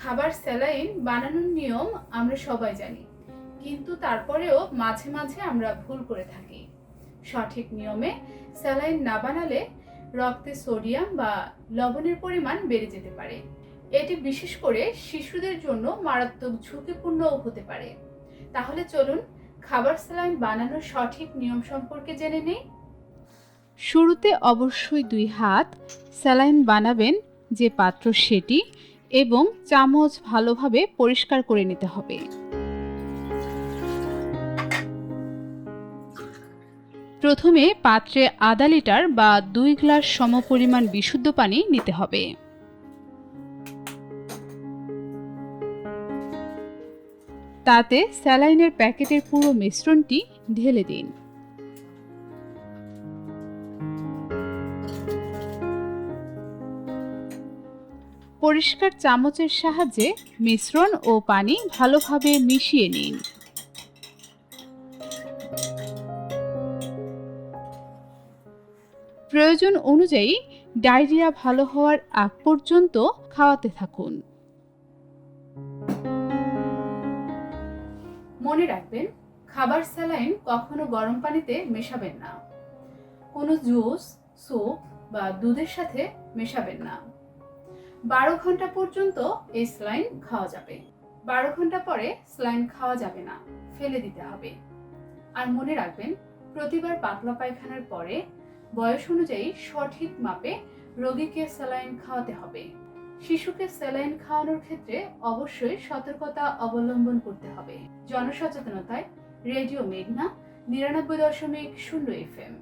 খাবার স্যালাইন বানানোর নিয়ম আমরা সবাই জানি, কিন্তু তারপরেও মাঝে মাঝে আমরা ভুল করে থাকি। সঠিক নিয়মে স্যালাইন না বানালে রক্তে সোডিয়াম বা লবণের পরিমাণ বেড়ে যেতে পারে। এটি বিশেষ করে শিশুদের জন্য মারাত্মক ঝুঁকিপূর্ণও হতে পারে। তাহলে চলুন খাবার স্যালাইন বানানোর সঠিক নিয়ম সম্পর্কে জেনে নেই? শুরুতে অবশ্যই দুই হাত স্যালাইন বানাবেন যে পাত্র সেটি এবং চামচ ভালোভাবে পরিষ্কার করে নিতে হবে। প্রথমে পাত্রে আধা লিটার বা দুই গ্লাস সমপরিমাণ বিশুদ্ধ পানি নিতে হবে। তাতে স্যালাইনের প্যাকেটের পুরো মিশ্রণটি ঢেলে দিন। পরিষ্কার চামচের সাহায্যে মিশ্রণ ও পানি ভালোভাবে মিশিয়ে নিন। প্রয়োজন অনুযায়ী ডায়রিয়া ভালো হওয়ার আগ পর্যন্ত খাওয়াতে থাকুন। মনে রাখবেন, খাবার স্যালাইন কখনো গরম পানিতে মেশাবেন না। কোনো জুস, স্যুপ বা দুধের সাথে মেশাবেন না। বারো ঘণ্টা পর্যন্ত এই স্লাইন খাওয়া যাবে। বারো ঘণ্টা পরে স্লাইন খাওয়া যাবে না, ফেলে দিতে হবে। আর মনে রাখবেন, প্রতিবার পাতলা পায়খানার পরে বয়স অনুযায়ী সঠিক মাপে রোগীকে স্যালাইন খাওয়াতে হবে। শিশুকে স্যালাইন খাওয়ানোর ক্ষেত্রে অবশ্যই সতর্কতা অবলম্বন করতে হবে। জনসচেতনতায় রেডিও মেঘনা, নিরানব্বই দশমিক শূন্য এফ এম